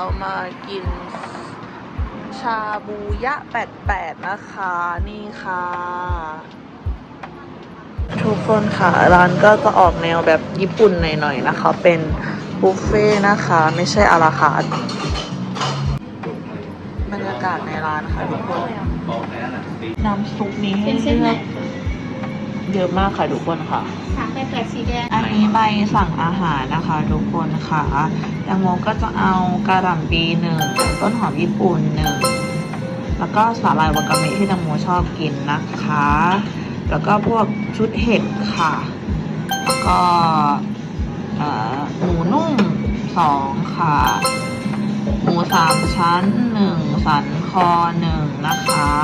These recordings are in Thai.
เรามากินชาบูยะ 88 นะคะ นี่ค่ะ ทุกคนค่ะ ร้านก็จะออกแนวแบบญี่ปุ่นหน่อยๆนะคะ เป็นบุฟเฟ่นะคะ ไม่ใช่อาราคาร์บรรยากาศในร้านค่ะทุกคน น้ำซุปนี้ให้เลือก เยอะมากค่ะทุกคนค่ะ สามแปดแปดสีแดงอันนี้ใบสั่งอาหารนะคะทุกคนค่ะแตงโมก็จะเอากระหล่ำปีหนึ่งต้นหอมญี่ปุ่นหนึ่งแล้วก็สาหร่ายวากาเมะที่แตงโมชอบกินนะคะ แล้วก็พวกชุดเห็ดค่ะ แล้วก็เอ่อหมูนุ่มสองค่ะ หมูสามชั้นหนึ่งสันคอหนึ่งนะคะ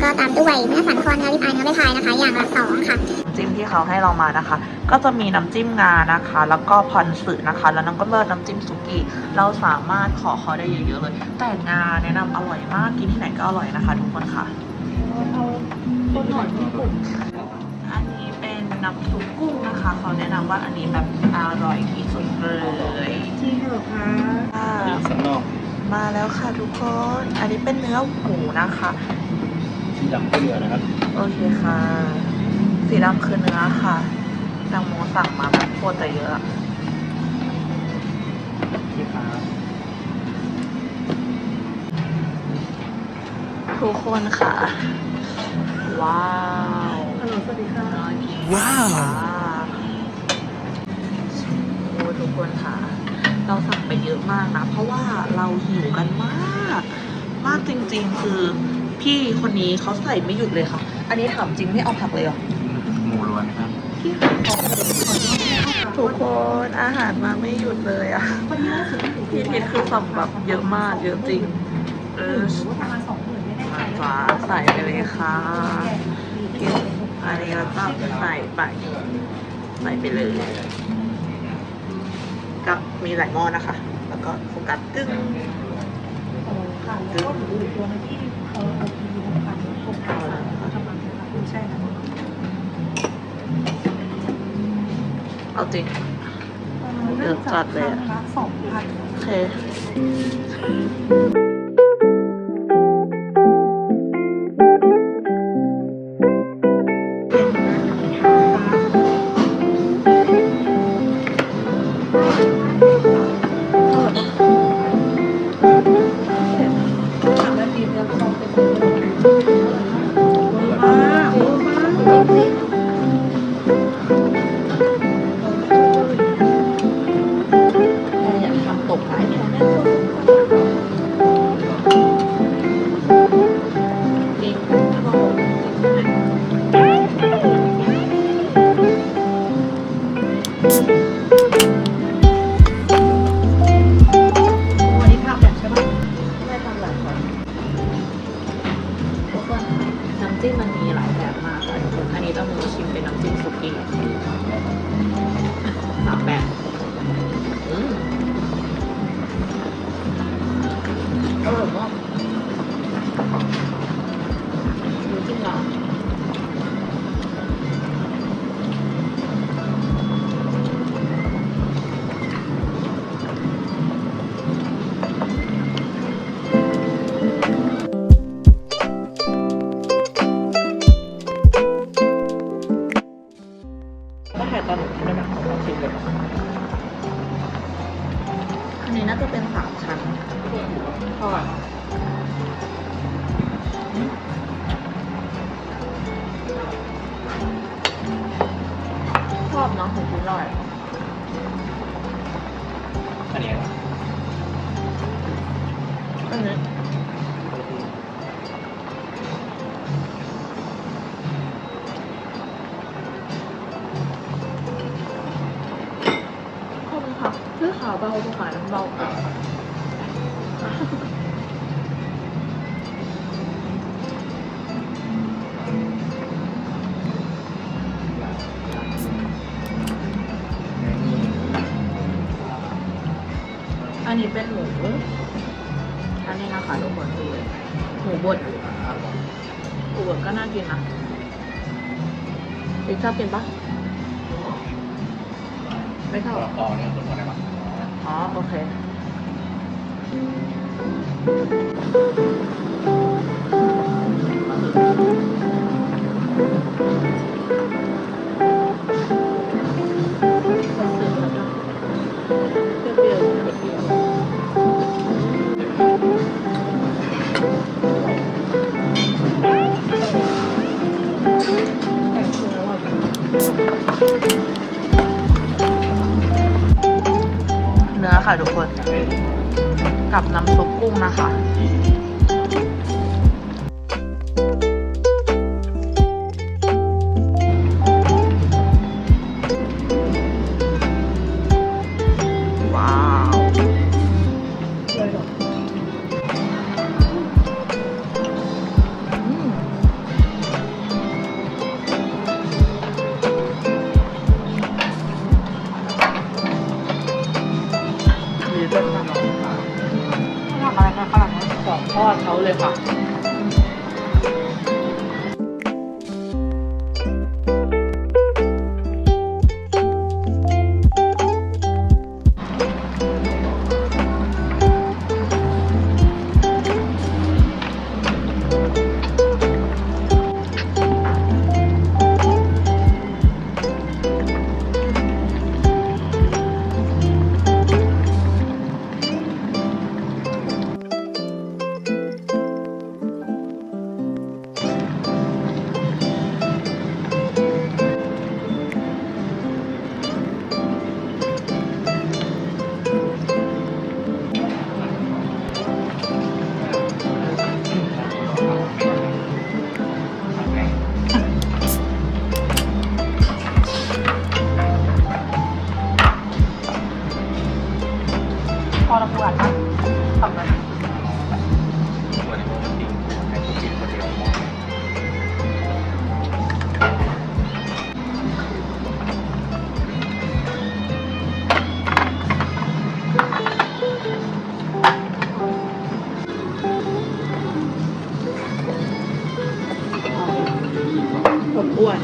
แล้วก็ตามด้วยเนื้อสันคอเนื้อริบอายเนื้อใบพายนะคะ อย่างละสองค่ะน้ำจิ้มที่เขาให้เรามานะคะ ก็จะมีน้ำจิ้มงานะคะ แล้วก็พอนสึนะคะ แล้วน้องก็เลิศน้ำจิ้มสุกี้เราสามารถขอเขาได้เยอะๆเลย แต่งาแนะนำอร่อยมากกินที่ไหนก็อร่อยนะคะ ทุกคนค่ะเอาต้นหนอนญี่ปุ่นอันนี้เป็นน้ำซุปกุ้งนะคะเขาแนะนำว่าอันนี้แบบอร่อยที่สุดเลยจริงเหรอคะค่ะสันนอกมาแล้วค่ะทุกคน อันนี้เป็นเนื้อหมูนะคะ สีดำก็เหลือนะครับ โอเคค่ะ สีดำคือเนื้อค่ะแตงโมสั่งมาแบบโคตรจะเยอะอะ นี่ครับทุกคนค่ะ ว้าวฮัลโหลสวัสดีค่ะว้าวโอ้ทุกคนค่ะ เราสั่งไปเยอะมากนะ เพราะว่าเราหิวกันมาก มากจริงๆคือ พี่คนนี้เขาใส่ไม่หยุดเลยค่ะ อันนี้ถามจริงไม่เอาผักเลยเหรอหมูล้วนครับพี่ทุกคนอาหารมาไม่หยุดเลยอะวันนี้ล่าสุดที่พี่พิทคือสั่งแบบเยอะมากเยอะจริง เออประมาณสองหมื่นไม่แน่ใจฟ้าใส่ไปเลยค่ะอันนี้เราก็ใส่ไปใส่ไปเลยกับมีหลายหม้อนะคะ แล้วก็โฟกัสตึ้งค่ะแล้วก็หมูอีกตัวนึงที่ เขาเอาทีวีมาปั่นตรงกลางกำลังจะรับใช่นะเอาจริง เดือดจัดเลยอะละสองพัน โอเคำจิ้มมันมีหลายแบบมากค่ะทุกคนอันนี้ต้องมือชิมเป็นน้ำจิ้มสุกี้สามแบบ อันนี้ขอบคุณค่ะซื้อขาวเบาตรงไหนมันเบากว่าอันนี้เป็นหมู อันนี้นะคะทุกคนดูเลยหมูบดหมูบดก็น่ากินนะติ๊กชอบกินปะไม่ชอบต่อเนี่ยคนคนไหนบ้างอ๋อ โอเค กับน้ำซุปกุ้งนะคะ ของทอ อ้วน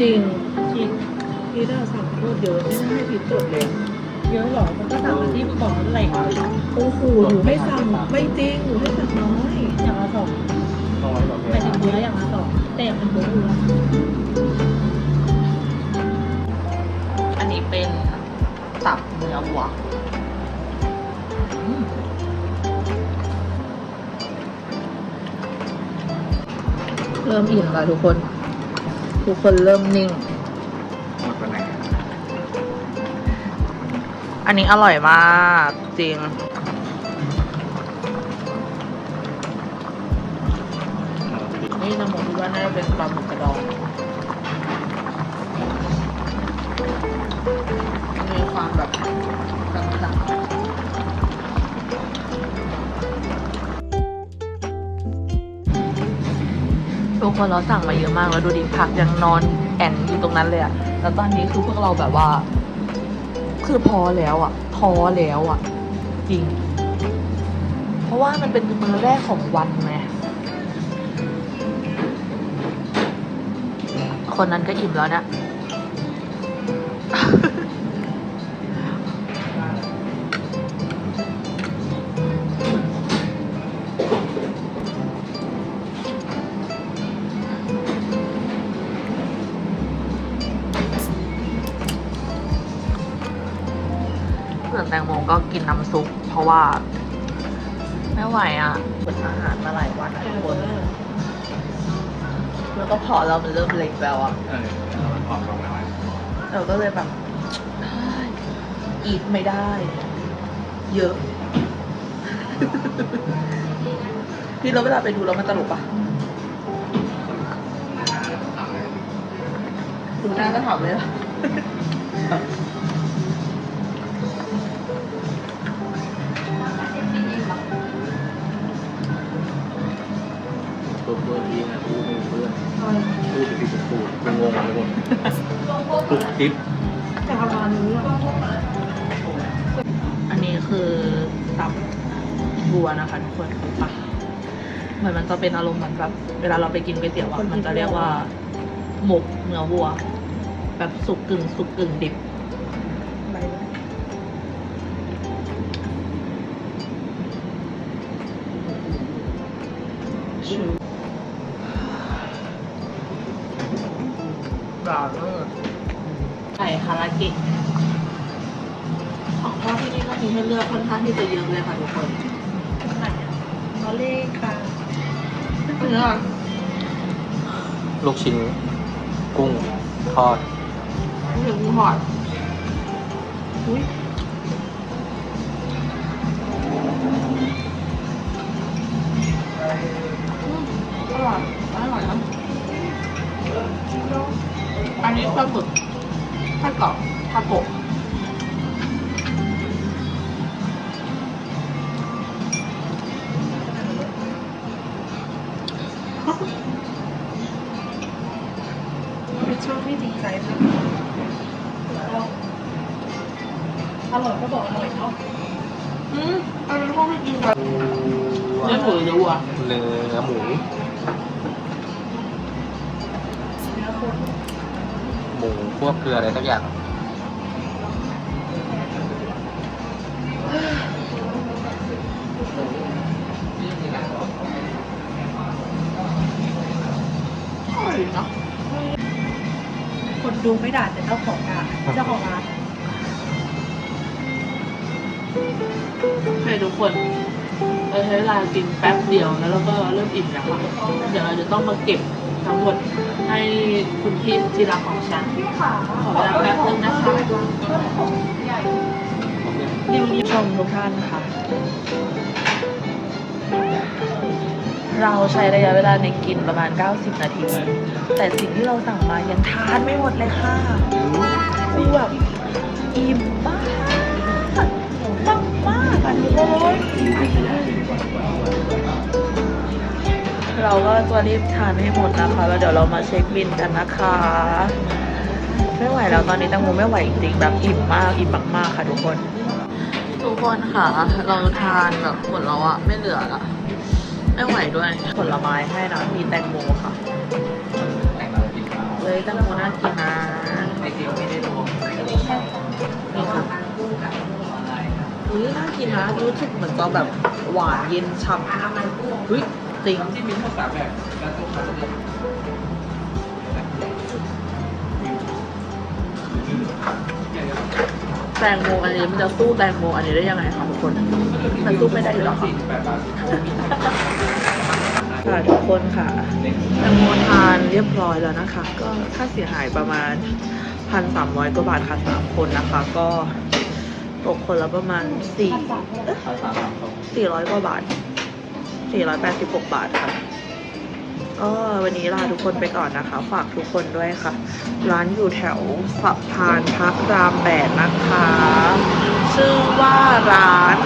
จริงพีทพีทอะสั่งโคตรเยอะไม่ได้ให้พีทจดเลย เยอะเหรอมันก็สั่งมาที่บอกนั่นแหละโอ้โหหนูไม่สั่งไม่จริงหนูให้สั่งน้อยอย่างละสองน้อยกว่าหมายถึงเนื้ออย่างละสองแต่อย่างเป็นเนื้อวัวอัน นื้อวัวอืมเริ่มอิ่มแล้วทุกคน ทุกคนเริ่มนิ่ง หมดวันไหนอันนี้อร่อยมากจริง นี่น้ำหมูคิดว่าน่าจะเป็นปลาหมึกกระดองมีความแบบ ทุกคนเราสั่งมาเยอะมากแล้วดูดิผักยังนอนแอนอยู่ตรงนั้นเลยอะแล้วตอนนี้คือพวกเราแบบว่า คือพอแล้วอะท้อแล้วอะจริง เพราะว่ามันเป็นมื้อแรกของวันไงคนนั้นก็อิ่มแล้วเนะ ส่วนแตงโมก็กินน้ำซุป เพราะว่า ไม่ไหวอะอดอาหารมาหลายวันอะทุกคนแล้วก็พอเรามันเริ่มเล็กแล้วอะเออเราออกตรงไหนวะเราก็เลยแบบเฮ้ยอีทไม่ได้ เยอะ พี่เราเวลาไปดูแล้วมันตลกปะดูหน้าก็ถามเลยอะ ตัวเพื่อนทีนะพูดไม่เพื่อนพูดผิดพูดเป็นงงไปหมดทุกคลิปแต่ประมาณนี้อะอันนี้คือตับบัวนะคะทุกคนดูปะเหมือนมันจะเป็นอารมณ์เหมือนแบบเวลาเราไปกินก๋วยเตี๋ยวอะมันจะเรียกว่าหมกเนื้อวัว แบบสุกกึ่งสุกกึ่งดิบ ให้เลือกค่อนข้างที่จะเยอะเลยค่ะทุกคนไหนอะเขาเลขค่ะเนื้อลูกชิ้น กุ้งทอดหนึ่งหอดอุ้ยอืมอร่อย อร่อยนะอันนี้ปลาหมึกไส้กรอกทาโกะ หมูพวกเกลืออะไรสักอย่างอร่อยเนาะคนดูไม่ด่าแต่เจ้าของด่าเจ้าของร้าน ให้ทุกคน เราใช้เวลากินแป๊บเดียวแล้วเราก็เริ่มอิ่มแล้วค่ะเดี๋ยวเราจะต้องมาเก็บทั้งหมดให้คุณพี่ที่รักของฉัน ขอเวลาแป๊บนึงนะคะรีวิวชมทุกท่านค่ะเราใช้ระยะเวลาในกินประมาณ 90 นาที แต่สิ่งที่เราสั่งมายังทานไม่หมดเลยค่ะคือแบบอิ่มมากมากๆอะทุกคน เราก็จะรีบทานให้หมดนะคะ แล้วเดี๋ยวเรามาเช็คบินกันนะคะ ไม่ไหวแล้วตอนนี้แตังโมไม่ไหวจริงๆแบบอิ่มมากอิ่มมากๆค่ะทุกคน ทุกคนค่ะ เราทานแบบหมดแล้วอะไม่เหลือละไม่ไหวด้วยผลไม้ให้นะมีแตงโมค่ะเลยแตงโมน่ากินนะนี่ กินนะรู้สึกเหมือนจะแบบหวานเย็นฉ่ำอุ้ยจริงที่มีทั้งสามแบบแล้วตัวขาจะเลือกแตงโมอันนี้มันจะสู้แตงโมอันนี้ได้ยังไงคะทุกคนมันสู้ไม่ได้อยู่แล้วค่ะทค่ะทุกคนค่ะแตงโมทานเรียบร้อยแล้วนะคะ ก็ค่าเสียหายประมาณพันสามร้อยกว่าบาทค่ะสามคนนะคะ ก็ ตกคนละประมาณสี่สี่ร้อยกว่าบาทสี่ร้อยแปดสิบหกบาทค่ะก็วันนี้ลาทุกคนไปก่อนนะคะ ฝากทุกคนด้วยค่ะ ร้านอยู่แถวสะพานพักรามแบดนะคะ ชื่อว่าร้าน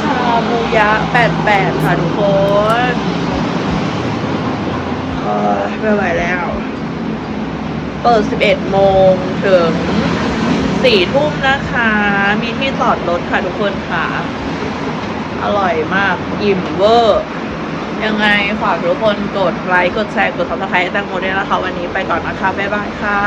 ชาบูยะ88ค่ะทุกคน เออไม่ไหวแล้ว เปิด 11 โมงถึง 4 ทุ่มนะคะ มีที่จอดรถค่ะทุกคนค่ะ อร่อยมาก อิ่มเวอร์ ยังไงฝากทุกคนกดไลค์ กดแชร์ กดซับสไครต์แตงโมด้วยนะคะ วันนี้ไปก่อนนะคะ บ๊ายบายค่ะ